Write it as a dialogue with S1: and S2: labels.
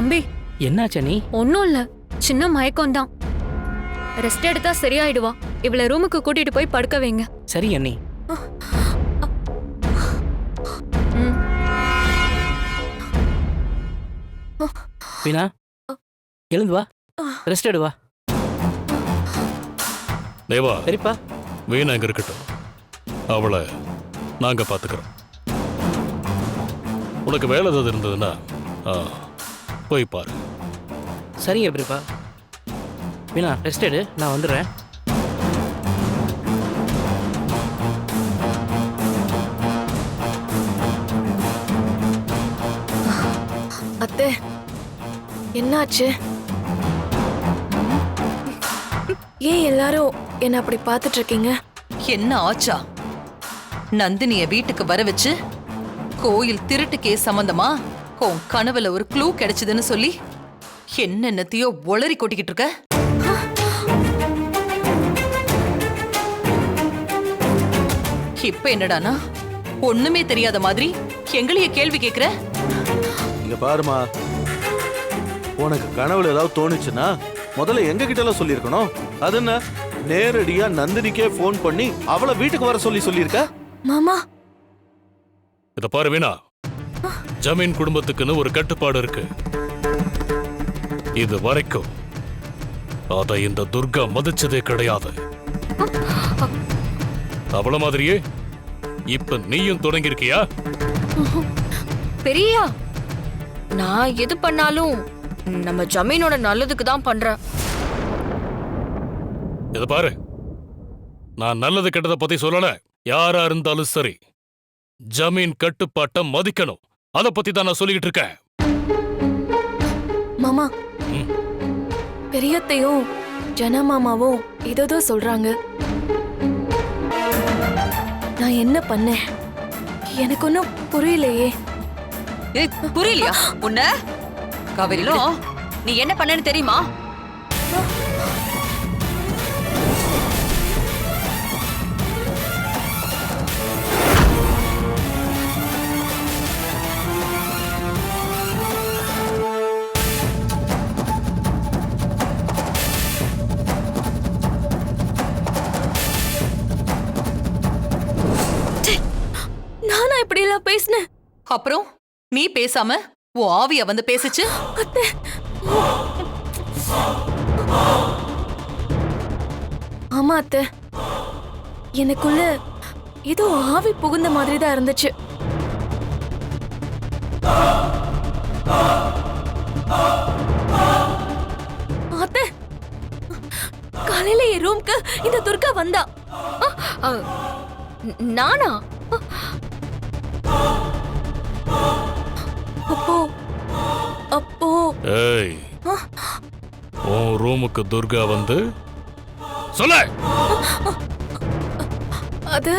S1: தம்பி.
S2: என்னாச்சு நீ?
S1: ஒன்றும் இல்ல. சின்ன மயக்கம் தான். ரெஸ்ட் எடுத்தா சரியாயிடுவா. இவளை ரூமுக்கு கூட்டிட்டு போய் படுக்க வைங்க.
S2: சரி அண்ணி. வீணா எழுந்து வா. ரெஸ்ட் எடு வா.
S3: தேவா
S2: சரிப்பா.
S3: வீணா இங்க இருக்கட்டும். அவளை நாங்க பாத்துக்கிறோம். உனக்கு வேலை ஏதாவது இருந்ததுன்னா ஆ, போய் பாரு.
S2: சரிங்க பெரியப்பா வீணா ரெஸ்ட் எடு நான் வந்துடுறேன்.
S4: அத்தை என்னாச்சு? ஏன் எல்லாரும் என்ன அப்படி பார்த்துட்டு இருக்கீங்க
S5: என்ன ஆச்சா? நந்தினிய வீட்டுக்கு வர வச்சு கோயில் திருட்டு கேஸ் சம்பந்தமா உன் கனவுல ஒரு க்ளூ கிடைச்சதுன்னு சொல்லி என்னென்னத்தையோ ஒளறி கொட்டிக்கிட்டு இருக்க? இப்ப என்னடானா? ஒண்ணுமே தெரியாத மாதிரி எங்களைய கேள்வி கேக்குற?
S6: இங்க பாருமா. உனக்கு கனவுல ஏதாவது தோணுச்சுன்னா முதல்ல எங்க கிட்ட எல்லாம் சொல்லியிருக்கணும். அது என்ன? நேரடியா நந்தினிக்கே ஃபோன் பண்ணி அவளை வீட்டுக்கு வர சொல்லி சொல்லியிருக்க?
S4: மாமா.
S3: இத பாரு வீணா. ஜமீன் குடும்பத்துக்குன்னு ஒரு கட்டுப்பாடு இருக்கு. இது வரைக்கும் அதை இந்த துர்கா மதிச்சதே கிடையாது. அவள மாதிரியே இப்ப நீயும் தொடங்கியிருக்கியா?
S7: பெரியா நான் எது பண்ணாலும் நம்ம ஜமீனோட நல்லதுக்கு தான் பண்றேன்.
S3: இத பாரு. நான் நல்லது கெட்டதை பத்தி சொல்லல. யாரா இருந்தாலும் சரி ஜமீன் கட்டுப்பாட்டை மதிக்கணும். அத பத்தி தான் நான் சொல்லிக்கிட்டு இருக்கேன்.
S4: மாமா. பெரியத்தையும் ஜனமாமாவும் ஏதோ சொல்றாங்க. நான் என்ன பண்ணேன்? எனக்கு ஒன்றும் புரியலையே.
S7: ஏய் புரியலையா? உன்ன? கவரிலும் நீ என்ன பண்ணேன்னு தெரியுமா?
S4: எல்லாம் பேசினேன்
S5: அப்புறம் நீ பேசாம உன் ஆவிய வந்து பேசுச்சு.
S4: ஆமா அத்தை. எனக்குள்ள ஏதோ ஆவி புகுந்த மாதிரி தான் இருந்துச்சு. அத்தை. காலையில என் ரூம்க்கு இந்த துர்கா வந்தா.
S7: அ, நானா?
S4: அப்போ அப்போ.
S3: ஏய் உன் ரூமுக்கு துர்கா வந்து? சொல்ல!
S4: அது